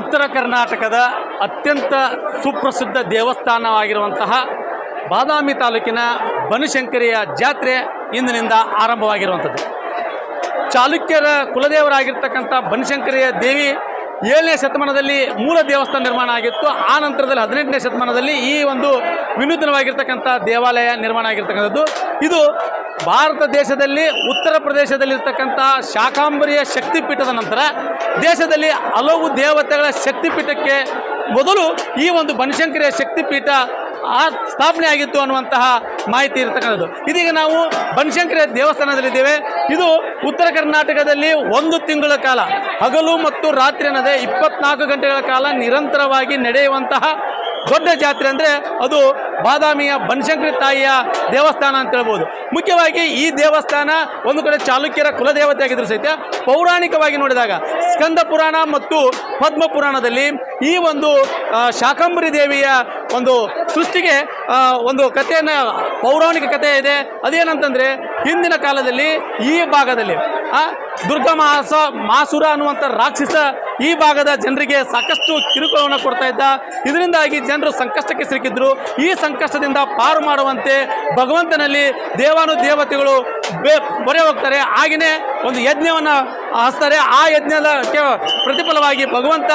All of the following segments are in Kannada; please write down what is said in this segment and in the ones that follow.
ಉತ್ತರ ಕರ್ನಾಟಕದ ಅತ್ಯಂತ ಸುಪ್ರಸಿದ್ಧ ದೇವಸ್ಥಾನವಾಗಿರುವಂತಹ ಬಾದಾಮಿ ತಾಲೂಕಿನ ಬನಶಂಕರಿಯ ಜಾತ್ರೆ ಇಂದಿನಿಂದ ಆರಂಭವಾಗಿರುವಂಥದ್ದು. ಚಾಲುಕ್ಯರ ಕುಲದೇವರಾಗಿರ್ತಕ್ಕಂಥ ಬನಶಂಕರಿಯ ದೇವಿ ಏಳನೇ ಶತಮಾನದಲ್ಲಿ ಮೂಲ ದೇವಸ್ಥಾನ ನಿರ್ಮಾಣ ಆಗಿತ್ತು. ಆ ನಂತರದಲ್ಲಿ ಹದಿನೆಂಟನೇ ಶತಮಾನದಲ್ಲಿ ಈ ಒಂದು ವಿನೂತನವಾಗಿರ್ತಕ್ಕಂಥ ದೇವಾಲಯ ನಿರ್ಮಾಣ ಆಗಿರ್ತಕ್ಕಂಥದ್ದು. ಇದು ಭಾರತ ದೇಶದಲ್ಲಿ ಉತ್ತರ ಪ್ರದೇಶದಲ್ಲಿರ್ತಕ್ಕಂಥ ಶಾಕಾಂಬರಿಯ ಶಕ್ತಿಪೀಠದ ನಂತರ ದೇಶದಲ್ಲಿ ಹಲವು ದೇವತೆಗಳ ಶಕ್ತಿಪೀಠಕ್ಕೆ ಮೊದಲು ಈ ಒಂದು ಬನಶಂಕರಿಯ ಶಕ್ತಿಪೀಠ ಆ ಸ್ಥಾಪನೆ ಆಗಿತ್ತು ಅನ್ನುವಂತಹ ಮಾಹಿತಿ ಇರತಕ್ಕಂಥದ್ದು. ಇದೀಗ ನಾವು ಬನಶಂಕರಿಯ ದೇವಸ್ಥಾನದಲ್ಲಿದ್ದೇವೆ. ಇದು ಉತ್ತರ ಕರ್ನಾಟಕದಲ್ಲಿ ಒಂದು ತಿಂಗಳ ಕಾಲ, ಹಗಲು ಮತ್ತು ರಾತ್ರಿ ಅನ್ನದೇ ಇಪ್ಪತ್ನಾಲ್ಕು ಗಂಟೆಗಳ ಕಾಲ ನಿರಂತರವಾಗಿ ನಡೆಯುವಂತಹ ದೊಡ್ಡ ಜಾತ್ರೆ ಅಂದರೆ ಅದು ಬಾದಾಮಿಯ ಬನಶಂಕರಿ ತಾಯಿಯ ದೇವಸ್ಥಾನ ಅಂತ ಹೇಳ್ಬೋದು. ಮುಖ್ಯವಾಗಿ ಈ ದೇವಸ್ಥಾನ ಒಂದು ಕಡೆ ಚಾಲುಕ್ಯರ ಕುಲದೇವತೆ ಆಗಿದ್ರು ಸಹಿತ ಪೌರಾಣಿಕವಾಗಿ ನೋಡಿದಾಗ ಸ್ಕಂದ ಪುರಾಣ ಮತ್ತು ಪದ್ಮ ಪುರಾಣದಲ್ಲಿ ಈ ಒಂದು ಶಾಕಂಬರಿ ದೇವಿಯ ಒಂದು ಸೃಷ್ಟಿಗೆ ಒಂದು ಕಥೆಯನ್ನು ಪೌರಾಣಿಕ ಕಥೆ ಇದೆ. ಅದೇನಂತಂದರೆ ಹಿಂದಿನ ಕಾಲದಲ್ಲಿ ಈ ಭಾಗದಲ್ಲಿ ಆ, ದುರ್ಗಾ ಮಾಸ ಮಾಸುರ ಅನ್ನುವಂಥ ರಾಕ್ಷಸ ಈ ಭಾಗದ ಜನರಿಗೆ ಸಾಕಷ್ಟು ಕಿರುಕುಳವನ್ನು ಕೊಡ್ತಾ ಇದ್ದ. ಇದರಿಂದಾಗಿ ಜನರು ಸಂಕಷ್ಟಕ್ಕೆ ಸಿಲುಕಿದ್ರು. ಈ ಸಂಕಷ್ಟದಿಂದ ಪಾರು ಮಾಡುವಂತೆ ಭಗವಂತನಲ್ಲಿ ದೇವಾನು ದೇವತೆಗಳು ಬೇ ಮೊರೆ ಹೋಗ್ತಾರೆ. ಹಾಗೆಯೇ ಒಂದು ಯಜ್ಞವನ್ನು ಹಚ್ತಾರೆ ಆ ಯಜ್ಞದ ಪ್ರತಿಫಲವಾಗಿ ಭಗವಂತ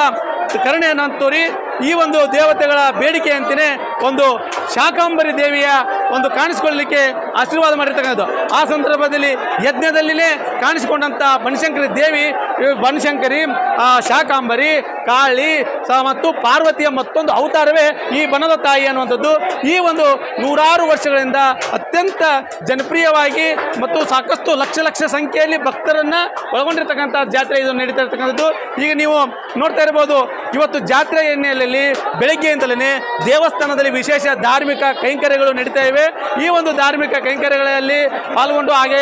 ಕರುಣೆಯನ್ನು ತೋರಿ ಈ ಒಂದು ದೇವತೆಗಳ ಬೇಡಿಕೆ ಅಂತಲೇ ಒಂದು ಶಾಕಾಂಬರಿ ದೇವಿಯ ಒಂದು ಕಾಣಿಸಿಕೊಳ್ಳಲಿಕ್ಕೆ ಆಶೀರ್ವಾದ ಮಾಡಿರ್ತಕ್ಕಂಥದ್ದು. ಆ ಸಂದರ್ಭದಲ್ಲಿ ಯಜ್ಞದಲ್ಲಿನೇ ಕಾಣಿಸಿಕೊಂಡಂಥ ಬನಶಂಕರಿ ದೇವಿ ಬನಶಂಕರಿ ಆ, ಶಾಕಾಂಬರಿ ಕಾಳಿ ಮತ್ತು ಪಾರ್ವತಿಯ ಮತ್ತೊಂದು ಅವತಾರವೇ ಈ ಬನದ ತಾಯಿ ಅನ್ನುವಂಥದ್ದು. ಈ ಒಂದು ನೂರಾರು ವರ್ಷಗಳಿಂದ ಅತ್ಯಂತ ಜನಪ್ರಿಯವಾಗಿ ಮತ್ತು ಸಾಕಷ್ಟು ಲಕ್ಷ ಲಕ್ಷ ಸಂಖ್ಯೆಯಲ್ಲಿ ಭಕ್ತರನ್ನು ಒಳಗೊಂಡಿರ್ತಕ್ಕಂಥ ಜಾತ್ರೆ ಇದು ನಡೀತಾ ಇರ್ತಕ್ಕಂಥದ್ದು. ಈಗ ನೀವು ನೋಡ್ತಾ ಇರ್ಬೋದು ಇವತ್ತು ಜಾತ್ರೆ ಹಿನ್ನೆಲೆಯಲ್ಲಿ ಬೆಳಗ್ಗೆಯಿಂದಲೇ ದೇವಸ್ಥಾನದಲ್ಲಿ ವಿಶೇಷ ಧಾರ್ಮಿಕ ಕೈಂಕರ್ಯಗಳು ನಡೀತಾ ಇವೆ. ಈ ಒಂದು ಧಾರ್ಮಿಕ ಕೈಂಕರ್ಯಗಳಲ್ಲಿ ಪಾಲ್ಗೊಂಡು ಹಾಗೆ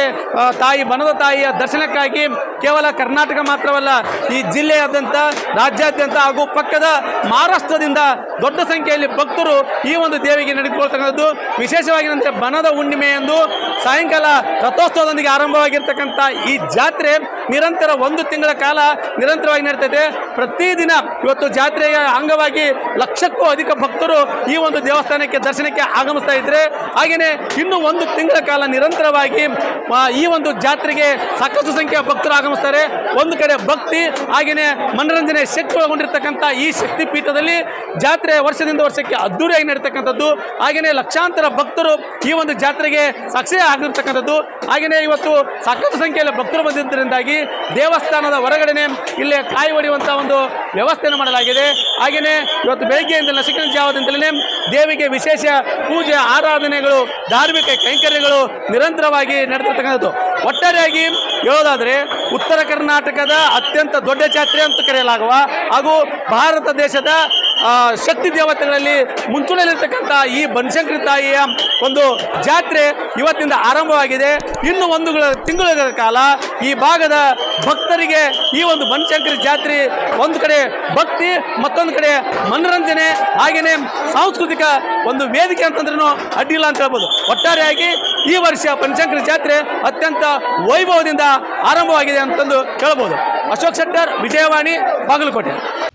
ತಾಯಿ, ಬನದ ತಾಯಿಯ ದರ್ಶನಕ್ಕಾಗಿ ಕೇವಲ ಕರ್ನಾಟಕ ಮಾತ್ರವಲ್ಲ, ಈ ಜಿಲ್ಲೆಯಾದ್ಯಂತ, ರಾಜ್ಯಾದ್ಯಂತ ಹಾಗೂ ಪಕ್ಕದ ಮಹಾರಾಷ್ಟ್ರದಿಂದ ದೊಡ್ಡ ಸಂಖ್ಯೆಯಲ್ಲಿ ಭಕ್ತರು ಈ ಒಂದು ದೇವಿಗೆ ನಡೆದುಕೊಳ್ತಕ್ಕಂಥದ್ದು ವಿಶೇಷವಾಗಿ ಬನದ ಹುಣ್ಣಿಮೆ ಎಂದು ಸಾಯಂಕಾಲ ರಥೋತ್ಸವದೊಂದಿಗೆ ಆರಂಭವಾಗಿರ್ತಕ್ಕಂಥ ಈ ಜಾತ್ರೆ ನಿರಂತರ ಒಂದು ತಿಂಗಳ ಕಾಲ ನಿರಂತರವಾಗಿ ನಡೀತೈತೆ. ಪ್ರತಿದಿನ ಇವತ್ತು ಜಾತ್ರೆಯ ಅಂಗವಾಗಿ ಲಕ್ಷಕ್ಕೂ ಅಧಿಕ ಭಕ್ತರು ಈ ಒಂದು ದೇವಸ್ಥಾನಕ್ಕೆ ದರ್ಶನಕ್ಕೆ ಆಗಮಿಸ್ತಾ ಇದ್ದರೆ ಹಾಗೆಯೇ ಇನ್ನೂ ಒಂದು ತಿಂಗಳ ಕಾಲ ನಿರಂತರವಾಗಿ ಈ ಒಂದು ಜಾತ್ರೆಗೆ ಸಾಕಷ್ಟು ಸಂಖ್ಯೆಯ ಭಕ್ತರು ಆಗಮಿಸ್ತಾರೆ. ಒಂದು ಕಡೆ ಭಕ್ತಿ ಹಾಗೆಯೇ ಮನರಂಜನೆ ಶಕ್ತಿ ಒಳಗೊಂಡಿರ್ತಕ್ಕಂಥ ಈ ಶಕ್ತಿ ಪೀಠದಲ್ಲಿ ಜಾತ್ರೆ ವರ್ಷದಿಂದ ವರ್ಷಕ್ಕೆ ಅದ್ದೂರಿಯಾಗಿ ನಡೀತಕ್ಕಂಥದ್ದು. ಹಾಗೆಯೇ ಲಕ್ಷಾಂತರ ಭಕ್ತರು ಈ ಒಂದು ಜಾತ್ರೆಗೆ ಸಾಕ್ಷಿ ಆಗಿರ್ತಕ್ಕಂಥದ್ದು. ಹಾಗೆಯೇ ಇವತ್ತು ಸಾಕಷ್ಟು ಸಂಖ್ಯೆಯಲ್ಲಿ ಭಕ್ತರು ಬಂದಿದ್ದರಿಂದಾಗಿ ದೇವಸ್ಥಾನದ ಹೊರಗಡೆನೆ ಇಲ್ಲೇ ಕಾಯಿ ಹೊಡೆಯುವಂಥ ಒಂದು ವ್ಯವಸ್ಥೆಯನ್ನು ಮಾಡಲಾಗಿದೆ. ಹಾಗೆಯೇ ಇವತ್ತು ಬೆಳಗ್ಗೆಯಿಂದ ನಸಿಕಿನ ಜಾವದಿಂದಲೇ ದೇವಿಗೆ ವಿಶೇಷ ಪೂಜೆ, ಆರಾಧನೆಗಳು, ಧಾರ್ಮಿಕ ಕೈಂಕರ್ಯಗಳು ನಿರಂತರವಾಗಿ ನಡೆದಿರ್ತಕ್ಕಂಥದ್ದು. ಒಟ್ಟಾರೆಯಾಗಿ ಹೇಳೋದಾದರೆ ಉತ್ತರ ಕರ್ನಾಟಕದ ಅತ್ಯಂತ ದೊಡ್ಡ ಜಾತ್ರೆ ಅಂತ ಕರೆಯಲಾಗುವ ಹಾಗೂ ಭಾರತ ದೇಶದ ಶಕ್ತಿ ದೇವತೆಗಳಲ್ಲಿ ಮುಂಚೂಣಿಯಲ್ಲಿರ್ತಕ್ಕಂಥ ಈ ಬನಶಂಕರಿ ತಾಯಿಯ ಒಂದು ಜಾತ್ರೆ ಇವತ್ತಿಂದ ಆರಂಭವಾಗಿದೆ. ಇನ್ನು ಒಂದು ಗಳ- ತಿಂಗಳ ಕಾಲ ಈ ಭಾಗದ ಭಕ್ತರಿಗೆ ಈ ಒಂದು ಬನಶಂಕರಿ ಜಾತ್ರೆ ಒಂದು ಕಡೆ ಭಕ್ತಿ, ಮತ್ತೊಂದು ಕಡೆ ಮನರಂಜನೆ ಹಾಗೆಯೇ ಸಾಂಸ್ಕೃತಿಕ ಒಂದು ವೇದಿಕೆ ಅಂತಂದ್ರೂ ಅಡ್ಡಿಲ್ಲ ಅಂತ ಹೇಳ್ಬೋದು. ಒಟ್ಟಾರೆಯಾಗಿ ಈ ವರ್ಷ ಬನಶಂಕರಿ ಜಾತ್ರೆ ಅತ್ಯಂತ ವೈಭವದಿಂದ ಆರಂಭವಾಗಿದೆ ಅಂತಂದು ಹೇಳ್ಬೋದು. ಅಶೋಕ್ ಶೆಟ್ಟರ್, ವಿಜಯವಾಣಿ, ಬಾಗಲಕೋಟೆ.